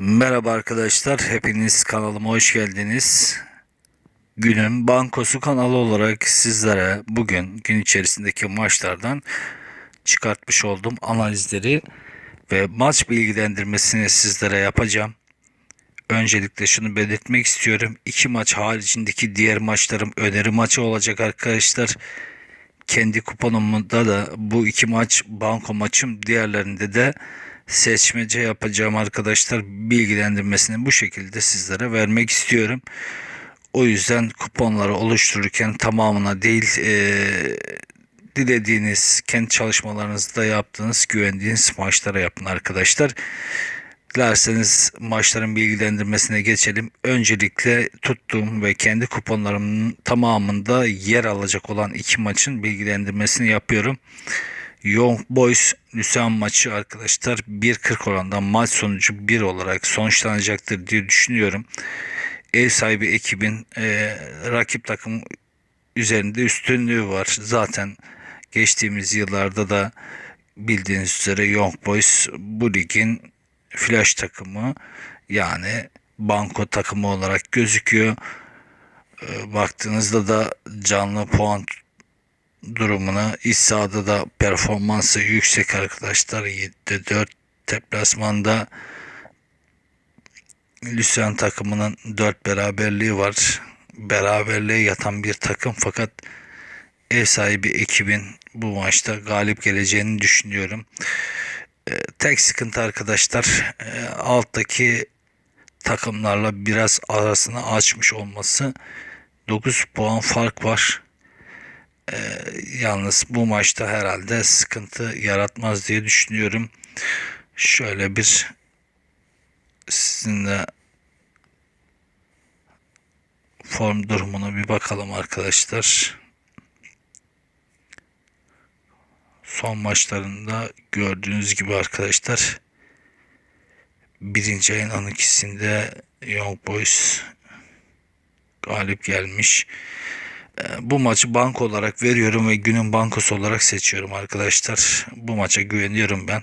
Merhaba arkadaşlar, hepiniz kanalıma hoş geldiniz. Günün Bankosu kanalı olarak sizlere bugün gün içerisindeki maçlardan çıkartmış olduğum analizleri ve maç bilgilendirmesini sizlere yapacağım. Öncelikle şunu belirtmek istiyorum. İki maç haricindeki diğer maçlarım öneri maçı olacak arkadaşlar. Kendi kuponumda da bu iki maç banko maçım diğerlerinde de seçmece yapacağım arkadaşlar bilgilendirmesini bu şekilde sizlere vermek istiyorum. O yüzden kuponları oluştururken tamamına değil eee, dilediğiniz kendi çalışmalarınızda yaptığınız güvendiğiniz maçlara yapın arkadaşlar. Dilerseniz maçların bilgilendirmesine geçelim. Öncelikle tuttuğum ve kendi kuponlarımın tamamında yer alacak olan iki maçın bilgilendirmesini yapıyorum. Young Boys Lüsen maçı arkadaşlar 1.40 orandan maç sonucu 1 olarak sonuçlanacaktır diye düşünüyorum. Ev sahibi ekibin e, rakip takım üzerinde üstünlüğü var. Zaten geçtiğimiz yıllarda da bildiğiniz üzere Young Boys bu ligin flash takımı yani banko takımı olarak gözüküyor. E, baktığınızda da canlı puan durumuna iç sahada da performansı yüksek arkadaşlar. 7'de 4 deplasmanda Lüsyan takımının 4 beraberliği var. Beraberliğe yatan bir takım fakat ev sahibi ekibin bu maçta galip geleceğini düşünüyorum. Ee, tek sıkıntı arkadaşlar e, alttaki takımlarla biraz arasını açmış olması 9 puan fark var. Ee, yalnız bu maçta herhalde sıkıntı yaratmaz diye düşünüyorum. Şöyle bir sizinle form durumuna bir bakalım arkadaşlar. Son maçlarında gördüğünüz gibi arkadaşlar birinci ayın 12'sinde Young Boys galip gelmiş. Ee, Bu maçı banko olarak veriyorum ve günün bankosu olarak seçiyorum arkadaşlar. Bu maça güveniyorum ben.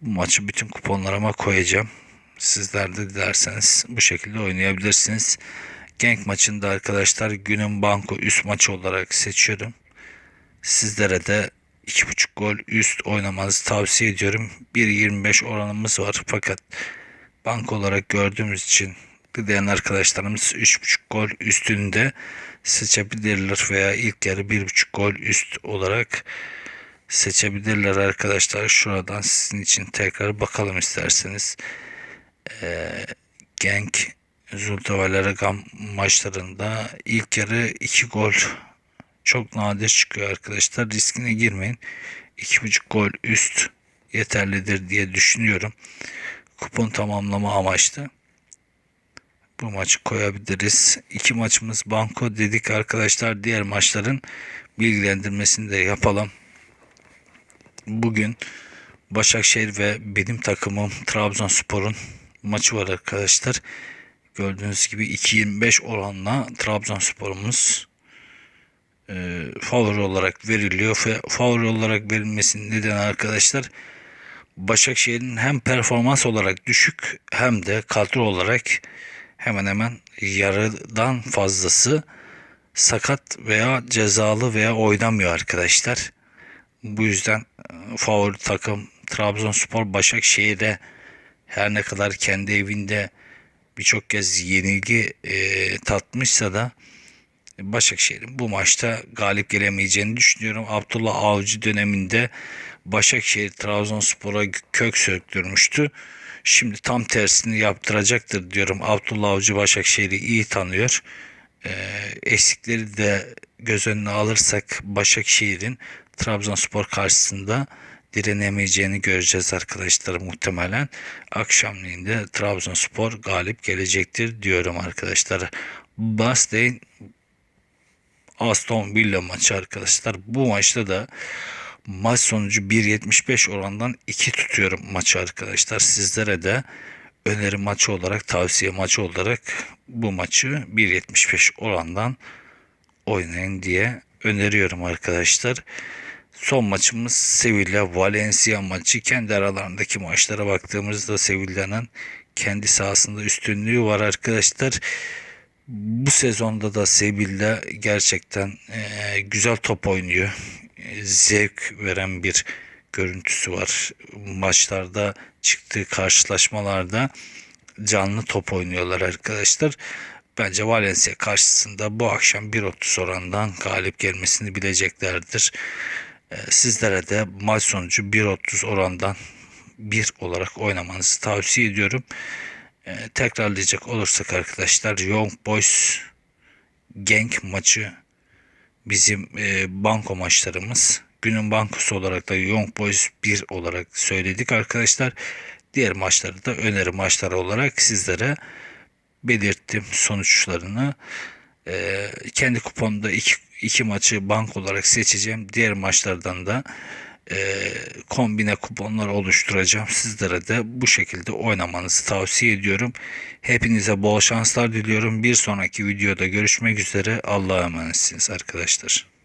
Bu maçı bütün kuponlarıma koyacağım. Sizler de dilerseniz bu şekilde oynayabilirsiniz. Genk maçında arkadaşlar günün banko üst maçı olarak seçiyorum. Sizlere de 2.5 gol üst oynamanızı tavsiye ediyorum. 1.25 oranımız var fakat banko olarak gördüğümüz için dileyen arkadaşlarımız 3.5 gol üstünde seçebilirler veya ilk yarı 1.5 gol üst olarak seçebilirler arkadaşlar. Şuradan sizin için tekrar bakalım isterseniz. Ee, Genk Zultavaleragan maçlarında ilk yarı 2 gol çok nadir çıkıyor arkadaşlar. Riskine girmeyin. 2.5 gol üst yeterlidir diye düşünüyorum. Kupon tamamlama amaçlı bu maçı koyabiliriz. İki maçımız banko dedik arkadaşlar. Diğer maçların bilgilendirmesini de yapalım. Bugün Başakşehir ve benim takımım Trabzonspor'un maçı var arkadaşlar. Gördüğünüz gibi 2.25 oranla Trabzonspor'umuz e, favori olarak veriliyor. Ve favori olarak verilmesinin nedeni arkadaşlar Başakşehir'in hem performans olarak düşük hem de kadro olarak hemen hemen yarıdan fazlası sakat veya cezalı veya oynamıyor arkadaşlar. Bu yüzden e, favori takım Trabzonspor Başakşehir'e her ne kadar kendi evinde birçok kez yenilgi e, tatmışsa da Başakşehir'in bu maçta galip gelemeyeceğini düşünüyorum. Abdullah Avcı döneminde Başakşehir Trabzonspor'a kök söktürmüştü. Şimdi tam tersini yaptıracaktır diyorum. Abdullah Avcı Başakşehir'i iyi tanıyor. Ee, eksikleri de göz önüne alırsak Başakşehir'in Trabzonspor karşısında direnemeyeceğini göreceğiz arkadaşlar muhtemelen. Akşamleyin de Trabzonspor galip gelecektir diyorum arkadaşlar. Bastain Aston Villa maçı arkadaşlar. Bu maçta da maç sonucu 1.75 orandan 2 tutuyorum maçı arkadaşlar. Sizlere de öneri maçı olarak tavsiye maçı olarak bu maçı 1.75 orandan oynayın diye öneriyorum arkadaşlar. Son maçımız Sevilla Valencia maçı. Kendi aralarındaki maçlara baktığımızda Sevilla'nın kendi sahasında üstünlüğü var arkadaşlar. Bu sezonda da Sevilla gerçekten e, güzel top oynuyor. Zevk veren bir görüntüsü var. Maçlarda çıktığı karşılaşmalarda canlı top oynuyorlar arkadaşlar. Bence Valencia karşısında bu akşam 1.30 orandan galip gelmesini bileceklerdir. E, sizlere de maç sonucu 1.30 orandan 1 olarak oynamanızı tavsiye ediyorum. E, tekrarlayacak olursak arkadaşlar Young Boys Genk maçı bizim e, banko maçlarımız. Günün bankosu olarak da Young Boys 1 olarak söyledik arkadaşlar. Diğer maçları da öneri maçları olarak sizlere belirttim sonuçlarını. E, kendi kuponumda iki, iki maçı bank olarak seçeceğim. Diğer maçlardan da e, kombine kuponlar oluşturacağım. Sizlere de bu şekilde oynamanızı tavsiye ediyorum. Hepinize bol şanslar diliyorum. Bir sonraki videoda görüşmek üzere. Allah'a emanetsiniz arkadaşlar.